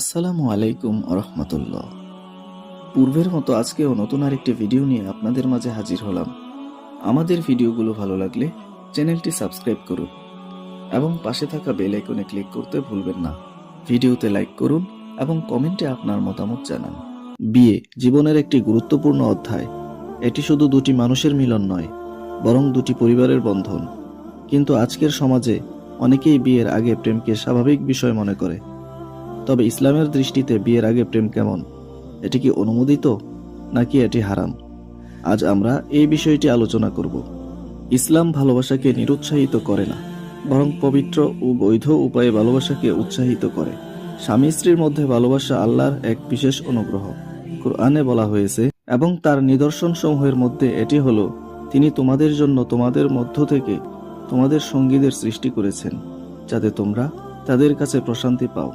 আসসালামু আলাইকুম রহমতুল্লাহ পূর্বের মতো আজকেও নতুন আরেকটি ভিডিও নিয়ে আপনাদের মাঝে হাজির হলাম। আমাদের ভিডিওগুলো ভালো লাগলে চ্যানেলটি সাবস্ক্রাইব করুন এবং পাশে থাকা বেল আইকনে ক্লিক করতে ভুলবেন না। ভিডিওতে লাইক করুন এবং কমেন্টে আপনার মতামত জানান। বিয়ে জীবনের একটি গুরুত্বপূর্ণ অধ্যায়। এটি শুধু দুটি মানুষের মিলন নয়, বরং দুটি পরিবারের বন্ধন। কিন্তু আজকের সমাজে অনেকেই বিয়ের আগে প্রেমকে স্বাভাবিক বিষয় মনে করে। তবে ইসলামের দৃষ্টিতে বিয়ের আগে প্রেম কেমন? এটি কি অনুমোদিত, নাকি এটি হারাম? আজ আমরা এই বিষয়টি আলোচনা করব। ইসলাম ভালোবাসাকে নিরুৎসাহিত করে না, বরং পবিত্র ও বৈধ উপায়ে ভালোবাসাকে উৎসাহিত করে। স্বামী স্ত্রীর মধ্যে ভালোবাসা আল্লাহর এক বিশেষ অনুগ্রহ। কোরআনে বলা হয়েছে, এবং তার নিদর্শন সমূহের মধ্যে এটি হলো, তিনি তোমাদের জন্য তোমাদের মধ্য থেকে তোমাদের সঙ্গীদের সৃষ্টি করেছেন, যাতে তোমরা তাদের কাছে প্রশান্তি পাও।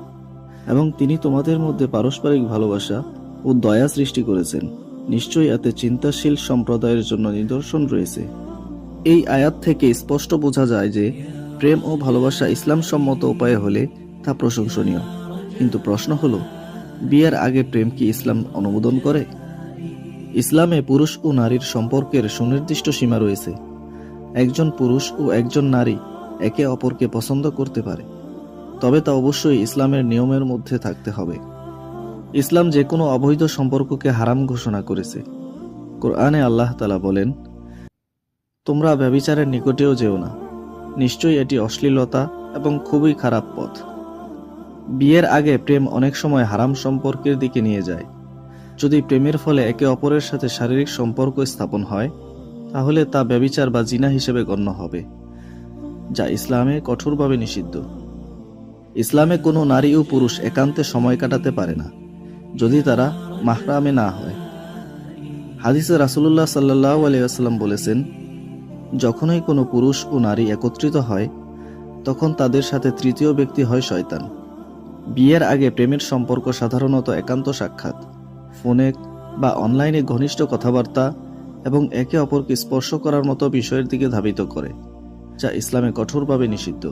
এবং তিনি তোমাদের মধ্যে পারস্পরিক ভালোবাসা ও দয়া সৃষ্টি করেছেন। নিশ্চয়ই এতে চিন্তাশীল সম্প্রদায়ের জন্য নিদর্শন রয়েছে। এই আয়াত থেকে স্পষ্ট বোঝা যায় যে প্রেম ও ভালোবাসা ইসলাম সম্মত উপায়ে হলে তা প্রশংসনীয়। কিন্তু প্রশ্ন হলো, বিয়ের আগে প্রেম কি ইসলাম অনুমোদন করে? ইসলামে পুরুষ ও নারীর সম্পর্কের সুনির্দিষ্ট সীমা রয়েছে। একজন পুরুষ ও একজন নারী একে অপরকে পছন্দ করতে পারে। তবে তা অবশ্যই ইসলামের নিয়মের মধ্যে থাকতে হবে। ইসলাম যে কোনো অবৈধ সম্পর্ককে হারাম ঘোষণা করেছে। কোরআনে আল্লাহ তালা বলেন, তোমরা ব্যবিচারের নিকটেও যেও না। নিশ্চয়ই এটি অশ্লীলতা এবং খুবই খারাপ পথ। বিয়ের আগে প্রেম অনেক সময় হারাম সম্পর্কের দিকে নিয়ে যায়। যদি প্রেমের ফলে একে অপরের সাথে শারীরিক সম্পর্ক স্থাপন হয়, তাহলে তা ব্যবিচার বা জিনা হিসেবে গণ্য হবে, যা ইসলামে কঠোরভাবে নিষিদ্ধ। ইসলামে কোনো নারী ও পুরুষ একান্তে সময় কাটাতে পারে না, যদি তারা মাহরামে না হয়। হাদিসে রাসুল্লাহ সাল্লাহ আলিয়াল্লাম বলেছেন, যখনই কোনো পুরুষ ও নারী একত্রিত হয়, তখন তাদের সাথে তৃতীয় ব্যক্তি হয় শয়তান। বিয়ের আগে প্রেমের সম্পর্ক সাধারণত একান্ত সাক্ষাৎ। ফোনে বা অনলাইনে ঘনিষ্ঠ কথাবার্তা এবং একে অপরকে স্পর্শ করার মতো বিষয়ের দিকে ধাবিত করে, যা ইসলামে কঠোরভাবে নিষিদ্ধ।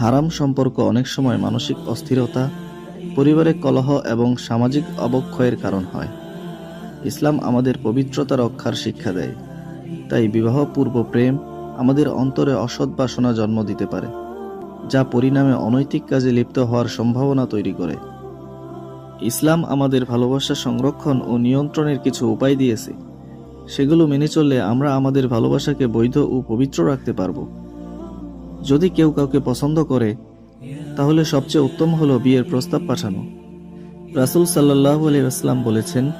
হারাম সম্পর্ক অনেক সময় মানসিক অস্থিরতা, পরিবারে কলহ এবং সামাজিক অবক্ষয়ের কারণ হয়। ইসলাম আমাদের পবিত্রতা রক্ষার শিক্ষা দেয়। তাই বিবাহ পূর্ব প্রেম আমাদের অন্তরে অসৎ বাসনা জন্ম দিতে পারে, যা পরিণামে অনৈতিক কাজে লিপ্ত হওয়ার সম্ভাবনা তৈরি করে। ইসলাম আমাদের ভালোবাসা সংরক্ষণ ও নিয়ন্ত্রণের কিছু উপায় দিয়েছে। সেগুলো মেনে চললে আমরা আমাদের ভালোবাসাকে বৈধ ও পবিত্র রাখতে পারব। যদি কেউ কাউকে পছন্দ করে, তাহলে সবচেয়ে উত্তম হলো বিয়ের প্রস্তাব পাঠানো। রাসুল সাল্লাহ আলিয়াস্লাম বলেছেন,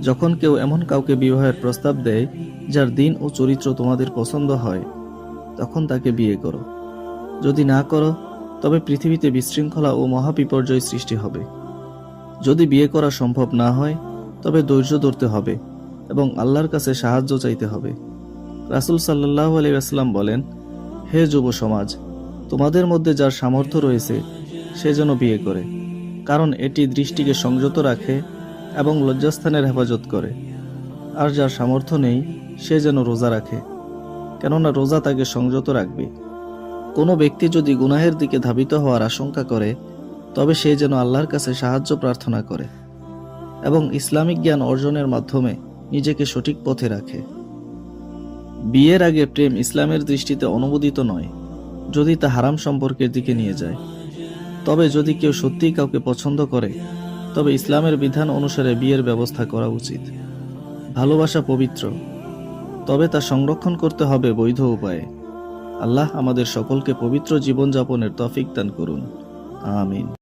যখন কেউ এমন কাউকে বিবাহের প্রস্তাব দেয়, যার দিন ও চরিত্র তোমাদের পছন্দ হয়, তখন তাকে বিয়ে করো। যদি না করো, তবে পৃথিবীতে বিশৃঙ্খলা ও মহাবিপর্যয় সৃষ্টি হবে। যদি বিয়ে করা সম্ভব না হয়, তবে ধৈর্য ধরতে হবে এবং আল্লাহর কাছে সাহায্য চাইতে হবে। রাসুল সাল্লাহ আলিয়াস্লাম বলেন হে যুব সমাজ, তোমাদের মধ্যে যার সামর্থ্য রয়েছে, সে যেন বিয়ে করে, কারণ এটি দৃষ্টিকে সংযত রাখে এবং লজ্জাস্থানের হেফাজত করে। আর যার সামর্থ্য নেই, সে যেন রোজা রাখে, কেননা রোজা তাকে সংযত রাখবে। কোনো ব্যক্তি যদি গুনাহের দিকে ধাবিত হওয়ার আশঙ্কা করে, তবে সে যেন আল্লাহর কাছে সাহায্য প্রার্থনা করে এবং ইসলামিক জ্ঞান অর্জনের মাধ্যমে নিজেকে সঠিক পথে রাখে। বিয়ের আগে প্রেম ইসলামের দৃষ্টিতে অনুমোদিত নয়, যদি তা হারাম সম্পর্কের দিকে নিয়ে যায়। তবে যদি কেউ সত্যিই কাউকে পছন্দ করে, তবে ইসলামের বিধান অনুসারে বিয়ের ব্যবস্থা করা উচিত। ভালোবাসা পবিত্র, তবে তা সংরক্ষণ করতে হবে বৈধ উপায়ে। আল্লাহ আমাদের সকলকে পবিত্র জীবনযাপনের তফিক দান করুন। আমিন।